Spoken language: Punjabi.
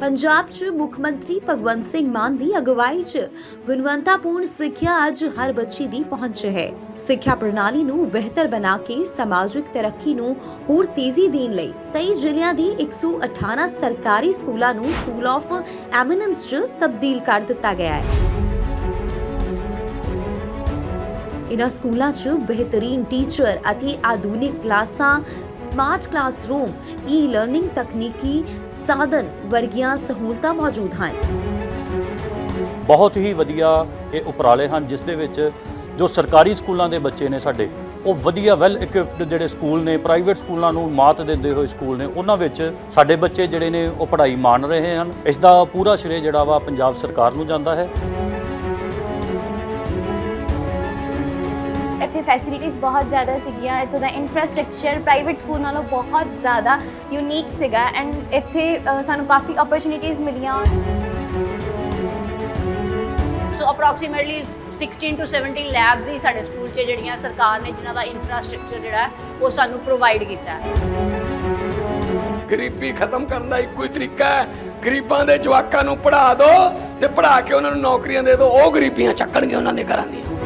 ਪੰਜਾਬ 'ਚ ਮੁੱਖ ਮੰਤਰੀ ਭਗਵੰਤ ਸਿੰਘ ਮਾਨ ਦੀ ਅਗਵਾਈ 'ਚ ਗੁਣਵੰਤਾਪੂਰਨ ਸਿੱਖਿਆ ਅੱਜ ਹਰ ਬੱਚੇ ਦੀ ਪਹੁੰਚ ਹੈ। ਸਿੱਖਿਆ ਪ੍ਰਣਾਲੀ ਨੂੰ ਬਿਹਤਰ ਬਣਾ ਕੇ ਸਮਾਜਿਕ ਤਰੱਕੀ ਨੂੰ ਹੋਰ ਤੇਜ਼ੀ ਦੇਣ ਲਈ 23 ਜ਼ਿਲ੍ਹਿਆਂ ਦੀ 118 ਸਰਕਾਰੀ ਸਕੂਲਾਂ ਨੂੰ ਸਕੂਲ ਆਫ ਐਮੀਨੈਂਸ 'ਚ ਤਬਦੀਲ ਕਰ ਦਿੱਤਾ ਗਿਆ ਹੈ। ਇਹਨਾਂ ਸਕੂਲਾਂ 'ਚ ਬਿਹਤਰੀਨ ਟੀਚਰ ਅਤੇ ਆਧੁਨਿਕ ਕਲਾਸਾਂ ਸਮਾਰਟ ਕਲਾਸਰੂਮ ਈ ਲਰਨਿੰਗ ਤਕਨੀਕੀ ਸਾਧਨ ਵਰਗੀਆਂ ਸਹੂਲਤਾਂ ਮੌਜੂਦ ਹਨ ਬਹੁਤ ਹੀ ਵਧੀਆ ਇਹ ਉਪਰਾਲੇ ਹਨ ਜਿਸ ਦੇ ਵਿੱਚ ਜੋ ਸਰਕਾਰੀ ਸਕੂਲਾਂ ਦੇ ਬੱਚੇ ਨੇ ਸਾਡੇ ਉਹ ਵਧੀਆ ਵੈਲ ਇਕਵਿਪਡ ਜਿਹੜੇ ਸਕੂਲ ਨੇ ਪ੍ਰਾਈਵੇਟ ਸਕੂਲਾਂ ਨੂੰ ਮਾਤ ਦਿੰਦੇ ਹੋਏ ਸਕੂਲ ਨੇ ਉਹਨਾਂ ਵਿੱਚ ਸਾਡੇ ਬੱਚੇ ਜਿਹੜੇ ਨੇ ਉਹ ਪੜ੍ਹਾਈ ਮਾਣ ਰਹੇ ਹਨ ਇਸ ਦਾ ਪੂਰਾ ਸ਼੍ਰੇ ਜਿਹੜਾ ਵਾ ਪੰਜਾਬ ਸਰਕਾਰ ਨੂੰ ਜਾਂਦਾ ਹੈ ਇੱਥੇ ਫੈਸਿਲਿਟੀਆਂ ਬਹੁਤ ਜ਼ਿਆਦਾ ਸੀਗੀਆਂ। ਇੱਥੋਂ ਦਾ ਇਨਫਰਾਸਟ੍ਰਕਚਰ ਪ੍ਰਾਈਵੇਟ ਸਕੂਲ ਨਾਲੋਂ ਬਹੁਤ ਜ਼ਿਆਦਾ ਯੂਨੀਕ ਸੀਗਾ ਐਂਡ ਇੱਥੇ ਸਾਨੂੰ ਕਾਫੀ ਓਪਰਚ्युनिटीज ਮਿਲੀਆਂ। ਸੋ ਅਪਰੋਕਸੀਮੇਟਲੀ 16 ਟੂ 17 ਲੈਬਸ ਹੀ ਸਾਡੇ ਸਕੂਲ 'ਚ ਜਿਹੜੀਆਂ ਸਰਕਾਰ ਨੇ ਜਿਨ੍ਹਾਂ ਦਾ ਇਨਫਰਾਸਟ੍ਰਕਚਰ ਜਿਹੜਾ ਉਹ ਸਾਨੂੰ ਪ੍ਰੋਵਾਈਡ ਕੀਤਾ ਗਰੀਬੀ ਖਤਮ ਕਰਨ ਦਾ ਇੱਕੋ ਹੀ ਤਰੀਕਾ ਹੈ। ਗਰੀਬਾਂ ਦੇ ਜਵਾਕਾਂ ਨੂੰ ਪੜ੍ਹਾ ਦਿਓ ਤੇ ਪੜ੍ਹਾ ਕੇ ਉਹਨਾਂ ਨੂੰ ਨੌਕਰੀਆਂ ਦੇ ਦਿਓ। ਉਹ ਗਰੀਬੀਆਂ ਚੱਕਣਗੇ ਉਹਨਾਂ ਦੇ ਘਰਾਂ ਦੀਆਂ।